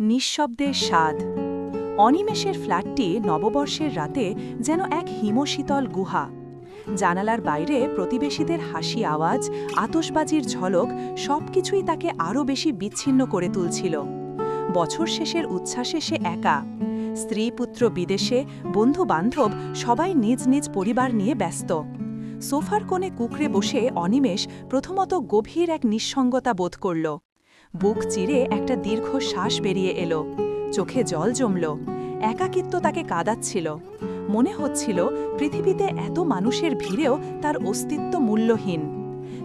নিঃশব্দের স্বাদ। অনিমেষের ফ্ল্যাটটি নববর্ষের রাতে যেন এক হিমশীতল গুহা। জানালার বাইরে প্রতিবেশীদের হাসি আওয়াজ আতসবাজির ঝলক সবকিছুই তাকে আরও বেশি বিচ্ছিন্ন করে তুলছিল। বছর শেষের উচ্ছ্বাসে সে একা। স্ত্রী, পুত্র, বিদেশে বন্ধু বান্ধব সবাই নিজ নিজ পরিবার নিয়ে ব্যস্ত। সোফার কোণে কুকড়ে বসে অনিমেষ প্রথমত গভীর এক নিঃসঙ্গতা বোধ করল। বুক চিরে একটা দীর্ঘ শ্বাস বেরিয়ে এলো। চোখে জল জমল। একাকিত্ব তাকে কাদাচ্ছিল। মনে হচ্ছিল পৃথিবীতে এত মানুষের ভিড়েও তার অস্তিত্ব মূল্যহীন।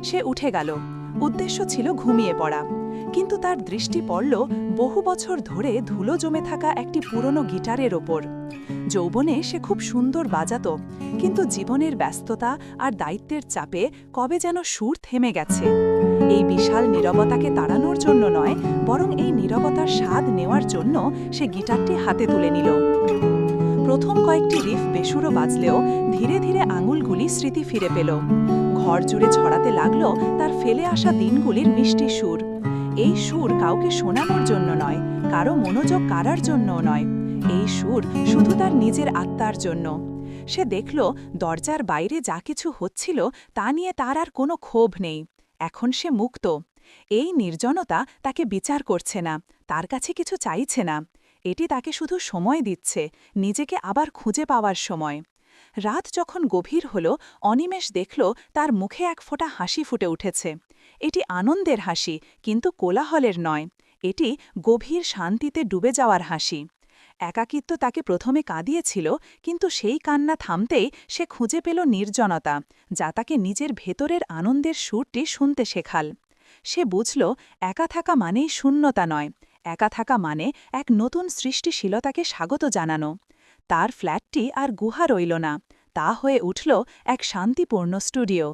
সে উঠে গেল। উদ্দেশ্য ছিল ঘুমিয়ে পড়া। কিন্তু তার দৃষ্টি পড়ল বহু বছর ধরে ধুলো জমে থাকা একটি পুরনো গিটারের ওপর। যৌবনে সে খুব সুন্দর বাজাত, কিন্তু জীবনের ব্যস্ততা আর দায়িত্বের চাপে কবে যেন সুর থেমে গেছে। এই বিশাল নীরবতাকে তাড়ানোর জন্য নয়, বরং এই নীরবতার স্বাদ নেওয়ার জন্য সে গিটারটি হাতে তুলে নিল। প্রথম কয়েকটি রিফ বেসুরো বাজলেও ধীরে ধীরে আঙুলগুলি স্মৃতি ফিরে পেল। ঘর জুড়ে ছড়াতে লাগল তার ফেলে আসা দিনগুলির মিষ্টি সুর। এই সুর কাউকে শোনানোর জন্য নয়, কারও মনোযোগ কারার জন্যও নয়। এই সুর শুধু তার নিজের আত্মার জন্য। সে দেখল, দরজার বাইরে যা কিছু হচ্ছিল তা নিয়ে তার আর কোনো ক্ষোভ নেই। এখন সে মুক্ত। এই নির্জনতা তাকে বিচার করছে না, তার কাছে কিছু চাইছে না। এটি তাকে শুধু সময় দিচ্ছে, নিজেকে আবার খুঁজে পাওয়ার সময়। রাত যখন গভীর হল, অনিমেষ দেখল তার মুখে এক ফোঁটা হাসি ফুটে উঠেছে। এটি আনন্দের হাসি, কিন্তু কোলাহলের নয়। এটি গভীর শান্তিতে ডুবে যাওয়ার হাসি। একাকিত্ব তাকে প্রথমে কাঁদিয়েছিল, কিন্তু সেই কান্না থামতেই সে খুঁজে পেল নির্জনতা, যা তাকে নিজের ভেতরের আনন্দের সুরটি শুনতে শেখাল। সে বুঝল, একা থাকা মানেই শূন্যতা নয়। একা থাকা মানে এক নতুন সৃষ্টিশীলতাকে স্বাগত জানানো। তার ফ্ল্যাটটি আর গুহা রইল না। তা হয়ে উঠল এক শান্তিপূর্ণ স্টুডিও।